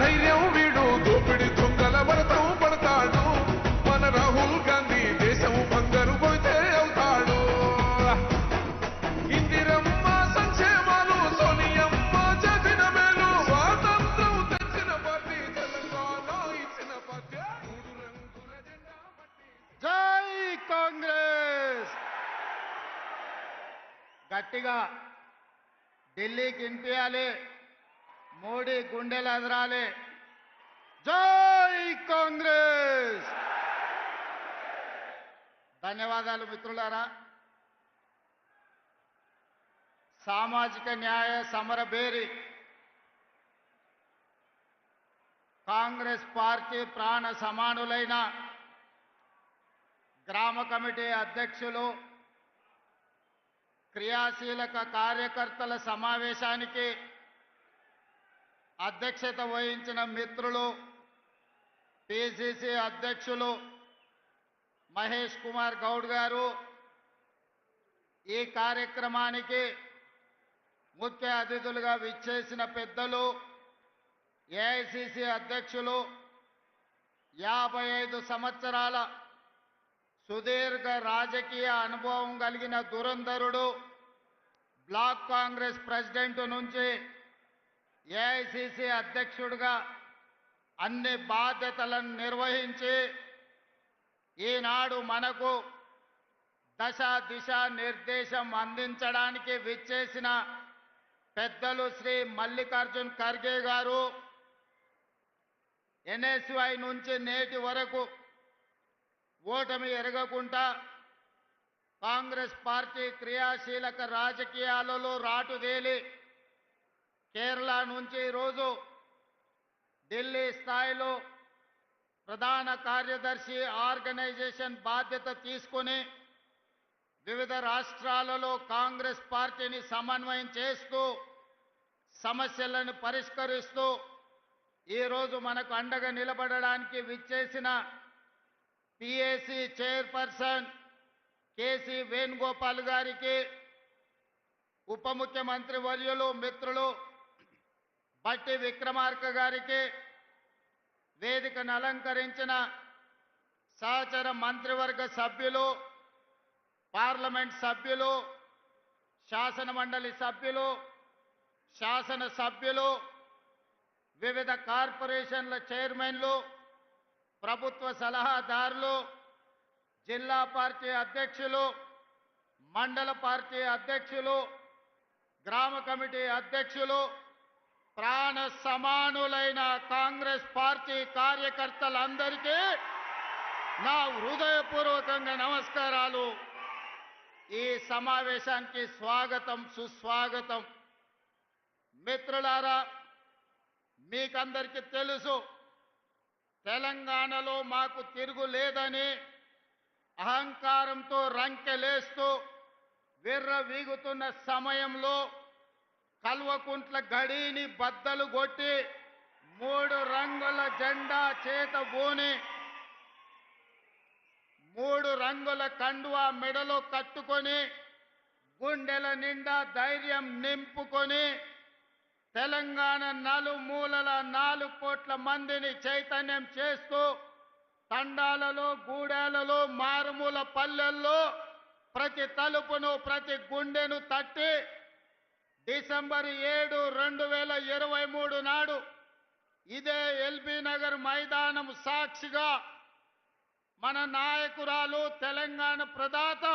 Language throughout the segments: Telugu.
ధైర్యం వీడు దోపిడి దొంగల వరతం పడతాడు. మన రాహుల్ గాంధీ దేశం బంగారు పోతే అవుతాడు. ఇందిరమ్మ సంక్షేమాలు సోనియమ్మ చేసిన మేలు స్వాతంత్రం తెచ్చిన పార్టీ తెలంగాణ ఇచ్చిన పార్టీ. జై కాంగ్రెస్! గట్టిగా ఢిల్లీకి ఇంపియాలి మోడీ గుండెలు ఎదరాలి జై కాంగ్రెస్! ధన్యవాదాలు మిత్రులారా. సామాజిక న్యాయ సమరభేరి కాంగ్రెస్ పార్టీ ప్రాణ సమానులైన గ్రామ కమిటీ అధ్యక్షులు క్రియాశీలక కార్యకర్తల సమావేశానికి అధ్యక్షత వహించిన మిత్రులు పిసిసి అధ్యక్షులు మహేష్ కుమార్ గౌడ్ గారు ఈ కార్యక్రమానికి ముఖ్య అతిథులుగా విచ్చేసిన పెద్దలు ఏఐసిసి అధ్యక్షులు యాభై ఐదు సంవత్సరాల సుదీర్ఘ రాజకీయ అనుభవం కలిగిన దురంధరుడు బ్లాక్ కాంగ్రెస్ ప్రెసిడెంట్ నుంచి ఏఐసిసి అధ్యక్షుడిగా అన్ని బాధ్యతలను నిర్వహించి ఈనాడు మనకు దశ దిశ నిర్దేశం అందించడానికి విచ్చేసిన పెద్దలు శ్రీ మల్లికార్జున్ ఖర్గే గారు ఎన్ఎస్వై నుంచి నేటి వరకు ఓటమి ఎరగకుండా కాంగ్రెస్ పార్టీ క్రియాశీలక రాజకీయాలలో రాటుదేలి కేరళ నుంచి ఈరోజు ఢిల్లీ స్థాయిలో ప్రధాన కార్యదర్శి ఆర్గనైజేషన్ బాధ్యత తీసుకుని వివిధ రాష్ట్రాలలో కాంగ్రెస్ పార్టీని సమన్వయం చేస్తూ సమస్యలను పరిష్కరిస్తూ ఈరోజు మనకు అండగా నిలబడడానికి విచ్చేసిన పిఏసి చైర్పర్సన్ కేసి వేణుగోపాల్ గారికి ఉప ముఖ్యమంత్రి వర్యులు మిత్రులు బట్టి విక్రమార్క గారికి వేదికను అలంకరించిన సహచర మంత్రివర్గ సభ్యులు పార్లమెంట్ సభ్యులు శాసన మండలి సభ్యులు శాసన సభ్యులు వివిధ కార్పొరేషన్ల చైర్మన్లు ప్రభుత్వ సలహాదారులు జిల్లా పార్టీ అధ్యక్షులు మండల పార్టీ అధ్యక్షులు గ్రామ కమిటీ అధ్యక్షులు ప్రాణ సమానులైన కాంగ్రెస్ పార్టీ కార్యకర్తలందరికీ నా హృదయపూర్వకంగా నమస్కారాలు. ఈ సమావేశానికి స్వాగతం సుస్వాగతం. మిత్రులారా మీకందరికీ తెలుసు తెలంగాణలో మాకు తిరుగు లేదని అహంకారంతో రంకెలేస్తూ విర్ర వీగుతున్న సమయంలో కల్వకుంట్ల గడిని బద్దలు కొట్టి మూడు రంగుల జెండా చేత బోని మూడు రంగుల కండువా మెడలో కట్టుకొని గుండెల నిండా ధైర్యం నింపుకొని తెలంగాణ నలుమూలల నాలుగు కోట్ల మందిని చైతన్యం చేస్తూ తండాలలో గూడాలలో మారుమూల పల్లెల్లో ప్రతి తలుపును ప్రతి గుండెను తట్టి డిసెంబర్ ఏడు రెండు వేల ఇరవై మూడు నాడు ఇదే ఎల్బీ నగర్ మైదానం సాక్షిగా మన నాయకురాలు తెలంగాణ ప్రదాత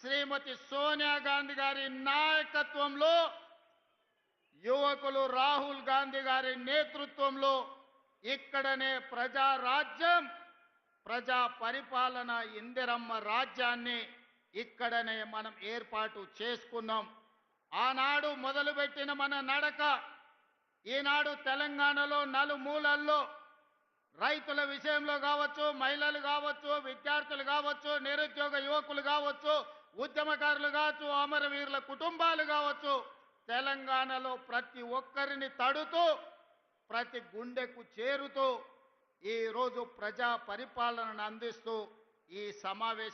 శ్రీమతి సోనియా గాంధీ గారి నాయకత్వంలో యువకులు రాహుల్ గాంధీ గారి నేతృత్వంలో ఇక్కడనే ప్రజా రాజ్యం ప్రజా పరిపాలన ఇందిరమ్మ రాజ్యాన్ని ఇక్కడనే మనం ఏర్పాటు చేసుకున్నాం. ఆనాడు మొదలుపెట్టిన మన నడక ఈనాడు తెలంగాణలో నలుమూలల్లో రైతుల విషయంలో కావచ్చు మహిళలు కావచ్చు విద్యార్థులు కావచ్చు నిరుద్యోగ యువకులు కావచ్చు ఉద్యమకారులు కావచ్చు అమరవీరుల కుటుంబాలు కావచ్చు తెలంగాణలో ప్రతి ఒక్కరిని తడుతూ ప్రతి గుండెకు చేరుతూ ఈరోజు ప్రజా పరిపాలనను అందిస్తూ ఈ సమావేశం